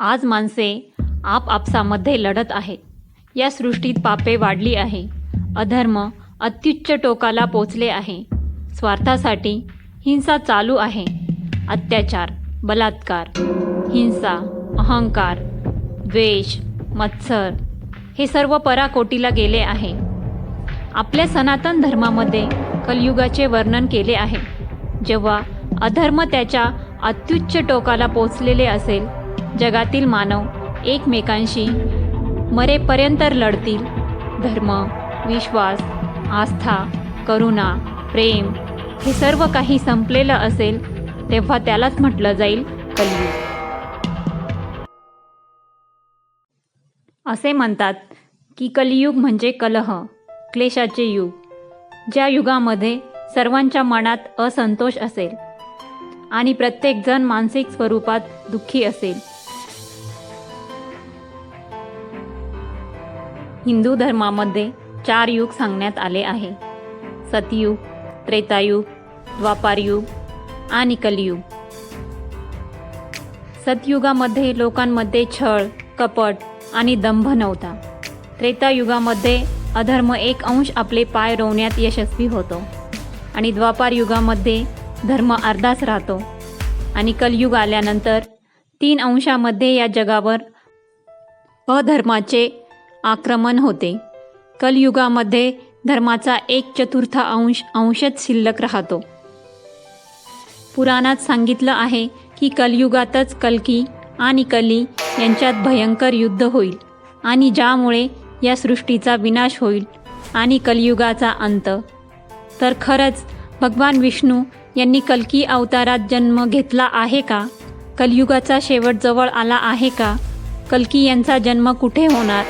आज माणसे आपापसामध्ये लढत आहेत या सृष्टीत पापे वाढली आहे. अधर्म अत्युच्च टोकाला पोचले आहे. स्वार्थासाठी हिंसा चालू आहे. अत्याचार बलात्कार हिंसा अहंकार द्वेष मत्सर हे सर्व पराकोटीला गेले आहे. आपल्या सनातन धर्मामध्ये कलयुगाचे वर्णन केले आहे. जेव्हा अधर्म त्याच्या अत्युच्च टोकाला पोचलेले असेल जगातील मानव एकमेकांशी मरेपर्यंत लढतील. धर्म विश्वास आस्था करुणा प्रेम हे सर्व काही संपलेलं असेल तेव्हा त्यालाच म्हटलं जाईल कलियुग. असे म्हणतात की कलियुग म्हणजे कलह क्लेशाचे युग. ज्या युगामध्ये सर्वांच्या मनात असंतोष असेल आणि प्रत्येकजण मानसिक स्वरूपात दुःखी असेल हिंदू धर्मामध्ये चार युग सांगण्यात आले आहे. सतयुग त्रेतायुग द्वापारयुग आणि कलियुग. सतयुगामध्ये लोकांमध्ये छळ कपट आणि दंभ नव्हता. त्रेतायुगामध्ये अधर्म एक अंश आपले पाय रोवण्यात यशस्वी होतो आणि द्वापार युगामध्ये धर्म अर्धाच राहतो आणि कलयुग आल्यानंतर तीन अंशामध्ये या जगावर अधर्माचे आक्रमण होते. कलयुगामध्ये धर्माचा एक चतुर्थ अंश अंशच शिल्लक राहतो. पुराणात सांगितलं आहे की कलयुगातच कल्की आणि कली यांच्यात भयंकर युद्ध होईल आणि ज्यामुळे या सृष्टीचा विनाश होईल आणि कलियुगाचा अंत. तर खरंच भगवान विष्णू यांनी कल्की अवतारात जन्म घेतला आहे का? कलियुगाचा शेवट जवळ आला आहे का? कल्की यांचा जन्म कुठे होणार?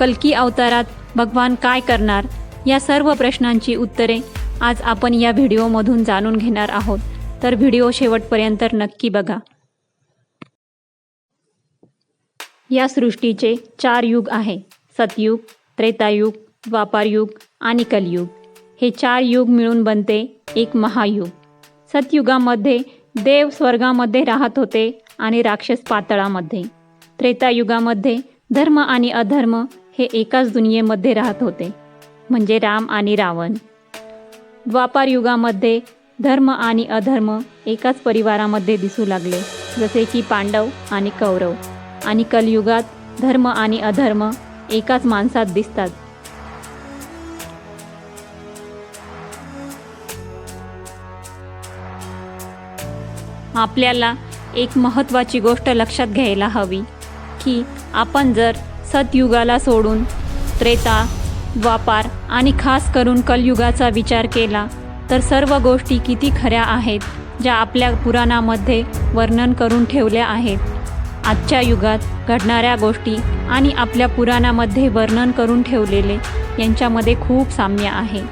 कलकी अवतारात भगवान काय करणार? या सर्व प्रश्नांची उत्तरे आज आपण या व्हिडिओमधून जाणून घेणार आहोत. तर व्हिडिओ शेवटपर्यंत नक्की बघा. या सृष्टीचे चार युग आहे. सतयुग त्रेतायुग द्वापारयुग आणि कलयुग. हे चार युग मिळून बनते एक महायुग. सतयुगामध्ये देव स्वर्गामध्ये राहत होते आणि राक्षस पातळामध्ये. त्रेतायुगामध्ये धर्म आणि अधर्म हे एकाच दुनियेमध्ये राहत होते म्हणजे राम आणि रावण. द्वापार युगामध्ये धर्म आणि अधर्म एकाच परिवारामध्ये दिसू लागले जसे की पांडव आणि कौरव. आणि कलयुगात धर्म आणि अधर्म एकाच माणसात दिसतात. आपल्याला एक महत्त्वाची गोष्ट लक्षात घ्यायला हवी की आपण जर सतयुगाला सोडून त्रेता द्वापार आणि खास करून कलयुगाचा विचार केला तर सर्व गोष्टी किती खऱ्या आहेत ज्या आपल्या पुराणामध्ये वर्णन करून ठेवल्या आहेत. आजच्या युगात घडणाऱ्या गोष्टी आणि आपल्या पुराणामध्ये वर्णन करून ठेवलेले यांच्यामध्ये खूप साम्य आहे.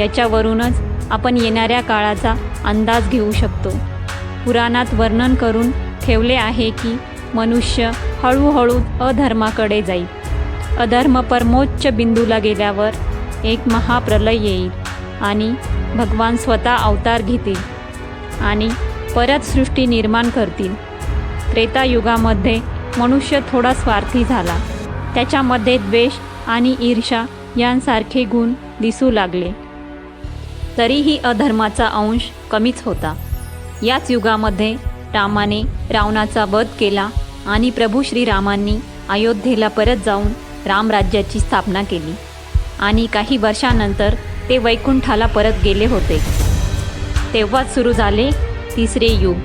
याच्यावरूनच आपण येणाऱ्या काळाचा अंदाज घेऊ शकतो. पुराणात वर्णन करून ठेवले आहे की मनुष्य हळूहळू अधर्माकडे जाईल. अधर्म परमोच्च बिंदूला गेल्यावर एक महाप्रलय येईल आणि भगवान स्वतः अवतार घेतील आणि परत सृष्टी निर्माण करतील. त्रेतायुगामध्ये मनुष्य थोडा स्वार्थी झाला. त्याच्यामध्ये द्वेष आणि ईर्षा यांसारखे गुण दिसू लागले. तरीही अधर्माचा अंश कमीच होता. याच युगामध्ये रामाने रावणाचा वध केला आणि प्रभू श्रीरामांनी अयोध्येला परत जाऊन रामराज्याची स्थापना केली. आणि काही वर्षानंतर ते वैकुंठाला परत गेले होते. तेव्हाच सुरू झाले तिसरे युग.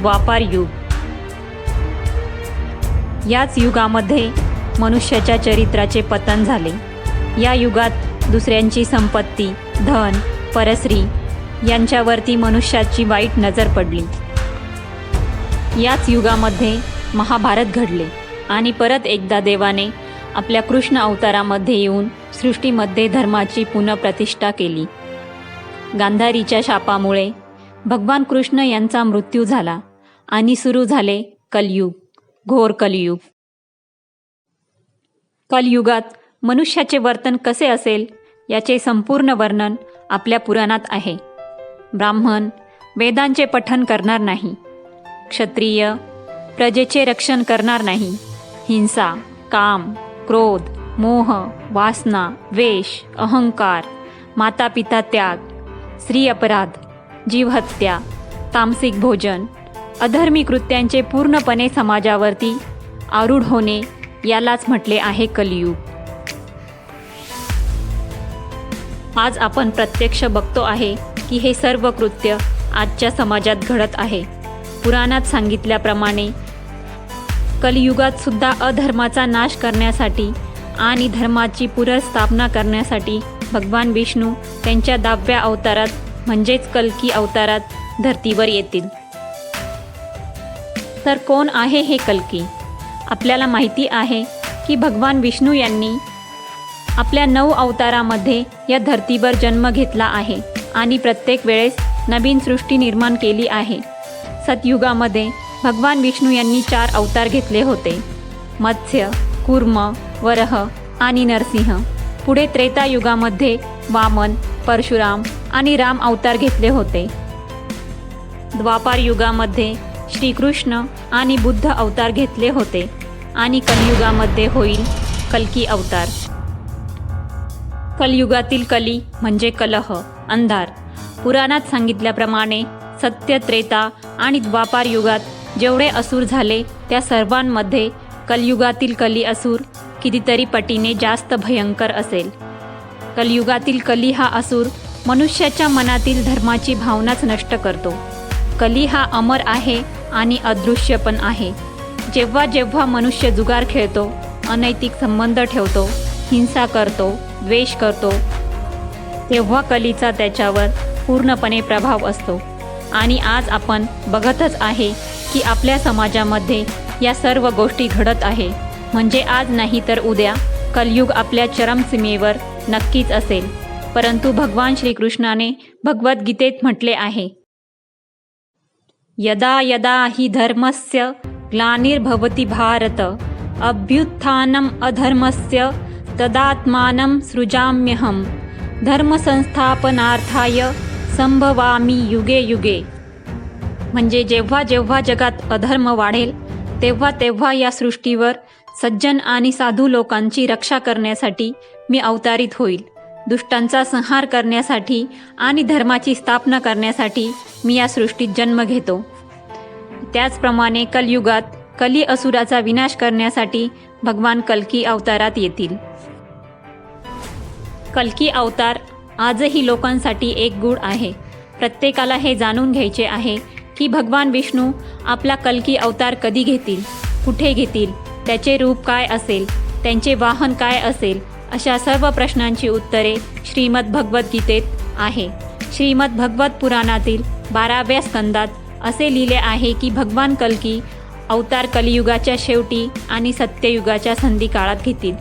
द्वापार युग. याच युगामध्ये मनुष्याच्या चरित्राचे पतन झाले. या युगात दुसऱ्यांची संपत्ती धन परस्त्री यांच्यावरती मनुष्याची वाईट नजर पडली. याच युगामध्ये महाभारत घडले आणि परत एकदा देवाने आपल्या कृष्ण अवतारामध्ये येऊन सृष्टीमध्ये धर्माची पुनःप्रतिष्ठा केली. गांधारीच्या शापामुळे भगवान कृष्ण यांचा मृत्यू झाला आणि सुरू झाले कलयुग घोर कलयुग. कलयुगात मनुष्याचे वर्तन कसे असेल याचे संपूर्ण वर्णन आपल्या पुराणात आहे. ब्राह्मण वेदांचे पठन करणार नाही. क्षत्रिय प्रजेचे रक्षण करणार नाही. हिंसा काम क्रोध मोह वासना वेश अहंकार माता पिता त्याग स्त्री अपराध जीवहत्या तामसिक भोजन अधर्मी कृत्यांचे पूर्णपणे समाजावरती आरूढ होणे यालाच म्हटले आहे कलियुग. आज आपण प्रत्यक्ष बघतो आहे की हे सर्व कृत्य आजच्या समाजात घडत आहे. पुराणात सांगितल्याप्रमाणे कलियुगात सुद्धा अधर्माचा नाश करण्यासाठी आणि धर्माची पुनर्स्थापना करण्यासाठी भगवान विष्णू त्यांच्या दहाव्या अवतारात म्हणजेच कल्की अवतारात धर्तीवर येतील. तर कोण आहे हे कल्की? आपल्याला माहिती आहे की भगवान विष्णू यांनी आपल्या नऊ अवतारामध्ये या धर्तीवर जन्म घेतला आहे आणि प्रत्येक वेळेस नवीन सृष्टी निर्माण केली आहे. सतयुगामध्ये भगवान विष्णू यांनी चार अवतार घेतले होते. मत्स्य कुर्म वरह आणि नरसिंह. पुढे त्रेतायुगामध्ये वामन परशुराम आणि राम अवतार घेतले होते. द्वापार युगामध्ये श्रीकृष्ण आणि बुद्ध अवतार घेतले होते आणि कलियुगामध्ये होईल कलकी अवतार. कलयुगातील कली म्हणजे कलह अंधार. पुराणात सांगितल्याप्रमाणे सत्य त्रेता आणि द्वापार युगात जेवढे असुर झाले त्या सर्वांमध्ये कलियुगातील कली असूर कितीतरी पटीने जास्त भयंकर असेल. कलियुगातील कली हा असुर मनुष्याच्या मनातील धर्माची भावनाच नष्ट करतो. कली हा अमर आहे आणि अदृश्य पण आहे. जेव्हा जेव्हा मनुष्य जुगार खेळतो अनैतिक संबंध ठेवतो हिंसा करतो द्वेष करतो तेव्हा कलीचा त्याच्यावर पूर्णपणे प्रभाव असतो. आणि आज आपण बघतच आहे की आपल्या समाजामध्ये या सर्व गोष्टी घडत आहे. म्हणजे आज नाही तर उद्या कलयुग आपल्या चरमसीमेवर नक्कीच असेल. परंतु भगवान श्रीकृष्णाने भगवद्गीतेत म्हटले आहे यदा यदा हि धर्मस्य ग्लानिर्भवति भारत अभ्युत्थानम् अधर्मस्य तदात्मानं सृजाम्यहं धर्मसंस्थापनार्थाय संभवामी युगे युगे. म्हणजे जेव्हा जेव्हा जगात अधर्म वाढेल तेव्हा तेव्हा या सृष्टीवर सज्जन आणि साधू लोकांची रक्षा करण्यासाठी मी अवतारित होईल. दुष्टांचा संहार करण्यासाठी आणि धर्माची स्थापना करण्यासाठी मी या सृष्टीत जन्म घेतो. त्याचप्रमाणे कलयुगात कली असुराचा विनाश करण्यासाठी भगवान कल्की अवतारात येतील. कल्की अवतार आजही लोकांसाठी एक गुण आहे. प्रत्येकाला हे जाणून घ्यायचे आहे की भगवान विष्णू आपला कल्की अवतार कधी घेतील कुठे घेतील त्याचे रूप काय असेल त्यांचे वाहन काय असेल अशा सर्व प्रश्नांची उत्तरे श्रीमद भगवद्गीतेत आहे. श्रीमद भगवत पुराणातील बाराव्या स्कंदात असे लिहिले आहे की भगवान कलकी अवतार कलियुगाच्या शेवटी आणि सत्ययुगाच्या संधी काळात घेतील.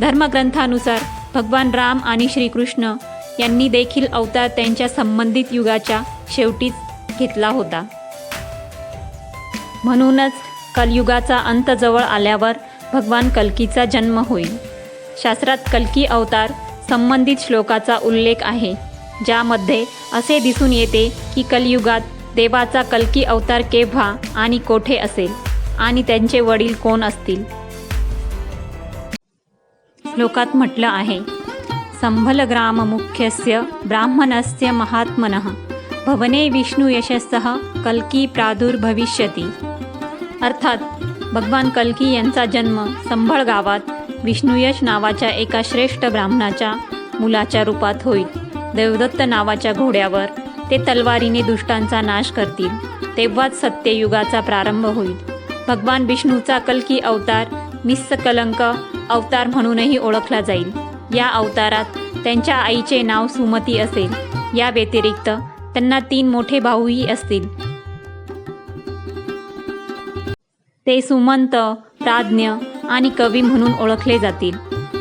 धर्मग्रंथानुसार भगवान राम आणि श्रीकृष्ण यांनी देखील अवतार त्यांच्या संबंधित युगाच्या शेवटीच घेतला होता. म्हणूनच कलयुगाचा अंत जवळ आल्यावर भगवान कल्कीचा जन्म होईल. शास्त्रात कल्की अवतार संबंधित श्लोकाचा उल्लेख आहे ज्यामध्ये असे दिसून येते की कलयुगात देवाचा कल्की अवतार केव्हा आणि कोठे असेल आणि त्यांचे वडील कोण असतील. श्लोकात म्हटलं आहे संभलग्राम मुख्यस्य ब्राह्मणस्य महात्मनः। भवने विष्णू यशस्सह कल्की प्रादुर्भविष्यती। अर्थात भगवान कल्की यांचा जन्म संभळ गावात विष्णुयश नावाच्या एका श्रेष्ठ ब्राह्मणाच्या मुलाच्या रूपात होईल. देवदत्त नावाच्या घोड्यावर ते तलवारीने दुष्टांचा नाश करतील. तेव्हाच सत्ययुगाचा प्रारंभ होईल. भगवान विष्णूचा कल्की अवतार निस्सकलंक अवतार म्हणूनही ओळखला जाईल. या अवतारात त्यांच्या आईचे नाव सुमती असेल. या व्यतिरिक्त त्यांना तीन मोठे भाऊही असतील. ते सुमंत प्राज्ञ आणि कवी म्हणून ओळखले जातील.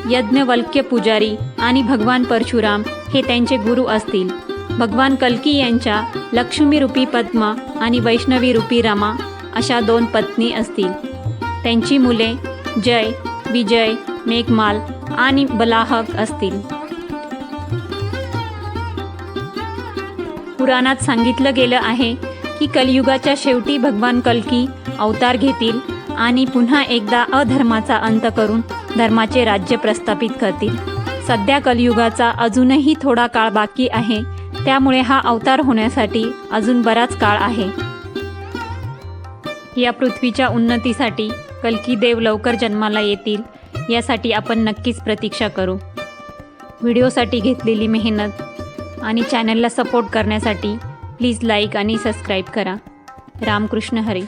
यज्ञवल्क्य पुजारी आणि भगवान परशुराम हे त्यांचे गुरु असतील. भगवान कल्की यांच्या लक्ष्मी रूपी पद्मा आणि वैष्णवी रूपी रमा अशा दोन पत्नी असतील. त्यांची मुले जय विजय मेघमाल आणि बलाहक असतील. पुराणात सांगितलं गेलं आहे की कलियुगाच्या शेवटी भगवान कल्की अवतार घेतील आणि पुन्हा एकदा अधर्माचा अंत करून धर्माचे राज्य प्रस्थापित करतील. सध्या कलियुगाचा अजूनही थोडा काळ बाकी आहे त्यामुळे हा अवतार होण्यासाठी अजून बराच काळ आहे. या पृथ्वीच्या उन्नतीसाठी कल्की देव लवकर जन्माला येतील यासाठी आपण नक्कीच प्रतीक्षा करू. व्हिडिओसाठी घेतलेली मेहनत आणि चॅनलला सपोर्ट करण्यासाठी प्लीज लाईक आणि सबस्क्राईब करा. रामकृष्ण हरी.